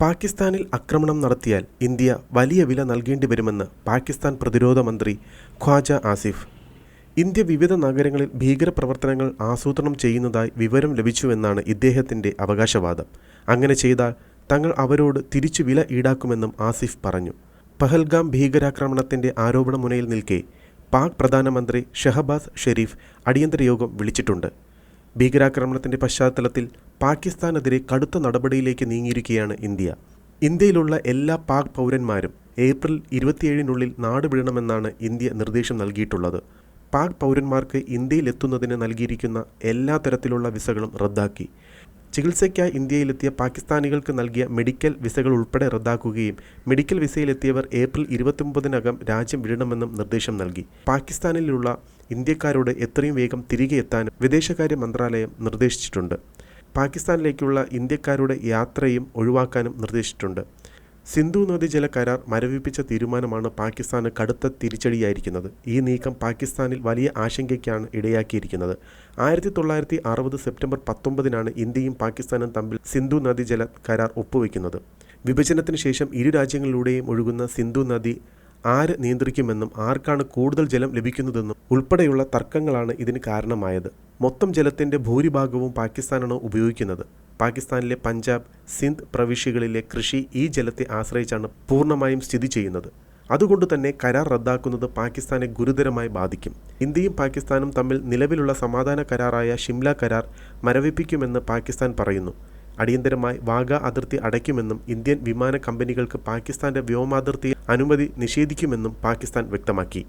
പാകിസ്ഥാനിൽ ആക്രമണം നടത്തിയാൽ ഇന്ത്യ വലിയ വില നൽകേണ്ടി വരുമെന്ന് പാകിസ്ഥാൻ പ്രതിരോധ മന്ത്രി ഖ്വാജ ആസിഫ്. ഇന്ത്യ വിവിധ നഗരങ്ങളിൽ ഭീകരപ്രവർത്തനങ്ങൾ ആസൂത്രണം ചെയ്യുന്നതായി വിവരം ലഭിച്ചുവെന്നാണ് ഇദ്ദേഹത്തിന്റെ അവകാശവാദം. അങ്ങനെ ചെയ്താൽ തങ്ങൾ അവരോട് തിരിച്ചു വില ഈടാക്കുമെന്നും ആസിഫ് പറഞ്ഞു. പഹൽഗാം ഭീകരാക്രമണത്തിന്റെ ആരോപണ മുനയിൽ നിൽക്കെ പാക് പ്രധാനമന്ത്രി ഷഹബാസ് ഷെരീഫ് അടിയന്തര യോഗം വിളിച്ചിട്ടുണ്ട്. ഭീകരാക്രമണത്തിന്റെ പശ്ചാത്തലത്തിൽ പാകിസ്ഥാനെതിരെ കടുത്ത നടപടിയിലേക്ക് നീങ്ങിയിരിക്കുകയാണ് ഇന്ത്യ. ഇന്ത്യയിലുള്ള എല്ലാ പാക് പൗരന്മാരും ഏപ്രിൽ ഇരുപത്തിയേഴിനുള്ളിൽ നാട് വിടണമെന്നാണ് ഇന്ത്യ നിർദ്ദേശം നൽകിയിട്ടുള്ളത്. പാക് പൗരന്മാർക്ക് ഇന്ത്യയിലെത്തുന്നതിന് നൽകിയിരിക്കുന്ന എല്ലാ തരത്തിലുള്ള വിസകളും റദ്ദാക്കി. ചികിത്സയ്ക്കായി ഇന്ത്യയിലെത്തിയ പാകിസ്ഥാനികൾക്ക് നൽകിയ മെഡിക്കൽ വിസകൾ ഉൾപ്പെടെ റദ്ദാക്കുകയും മെഡിക്കൽ വിസയിലെത്തിയവർ ഏപ്രിൽ ഇരുപത്തൊമ്പതിനകം രാജ്യം വിടണമെന്നും നിർദ്ദേശം നൽകി. പാകിസ്ഥാനിലുള്ള ഇന്ത്യക്കാരോട് എത്രയും വേഗം തിരികെ എത്താനും വിദേശകാര്യ മന്ത്രാലയം നിർദ്ദേശിച്ചിട്ടുണ്ട്. പാകിസ്ഥാനിലേക്കുള്ള ഇന്ത്യക്കാരുടെ യാത്രയും ഒഴിവാക്കാനും നിർദ്ദേശിച്ചിട്ടുണ്ട്. സിന്ധു നദീജല കരാർ മരവിപ്പിച്ച തീരുമാനമാണ് പാകിസ്ഥാന് കടുത്ത തിരിച്ചടിയായിരിക്കുന്നത്. ഈ നീക്കം പാകിസ്ഥാനിൽ വലിയ ആശങ്കയ്ക്കാണ് ഇടയാക്കിയിരിക്കുന്നത്. ആയിരത്തി തൊള്ളായിരത്തി അറുപത് സെപ്റ്റംബർ പത്തൊമ്പതിനാണ് ഇന്ത്യയും പാകിസ്ഥാനും തമ്മിൽ സിന്ധു നദീജല കരാർ ഒപ്പുവെക്കുന്നത്. വിഭജനത്തിന് ശേഷം ഇരു രാജ്യങ്ങളിലൂടെയും ഒഴുകുന്ന സിന്ധു നദി ആര് നിയന്ത്രിക്കുമെന്നും ആർക്കാണ് കൂടുതൽ ജലം ലഭിക്കുന്നതെന്നും ഉൾപ്പെടെയുള്ള തർക്കങ്ങളാണ് ഇതിന് കാരണമായത്. മൊത്തം ജലത്തിന്റെ ഭൂരിഭാഗവും പാകിസ്ഥാനാണ് ഉപയോഗിക്കുന്നത്. പാകിസ്ഥാനിലെ പഞ്ചാബ് സിന്ധ് പ്രവിശ്യകളിലെ കൃഷി ഈ ജലത്തെ ആശ്രയിച്ചാണ് പൂർണമായും സ്ഥിതി ചെയ്യുന്നത്. അതുകൊണ്ട് തന്നെ കരാർ റദ്ദാക്കുന്നത് പാകിസ്ഥാനെ ഗുരുതരമായി ബാധിക്കും. ഇന്ത്യയും പാകിസ്ഥാനും തമ്മിൽ നിലവിലുള്ള സമാധാന കരാറായ ഷിംല കരാർ മരവിപ്പിക്കുമെന്ന് പാകിസ്ഥാൻ പറയുന്നു. അടിയന്തരമായി വാഗ അതിർത്തി അടയ്ക്കുമെന്നും ഇന്ത്യൻ വിമാന കമ്പനികൾക്ക് പാകിസ്ഥാന്റെ വ്യോമാതിർത്തി അനുമതി നിഷേധിക്കുമെന്നും പാകിസ്ഥാൻ വ്യക്തമാക്കി.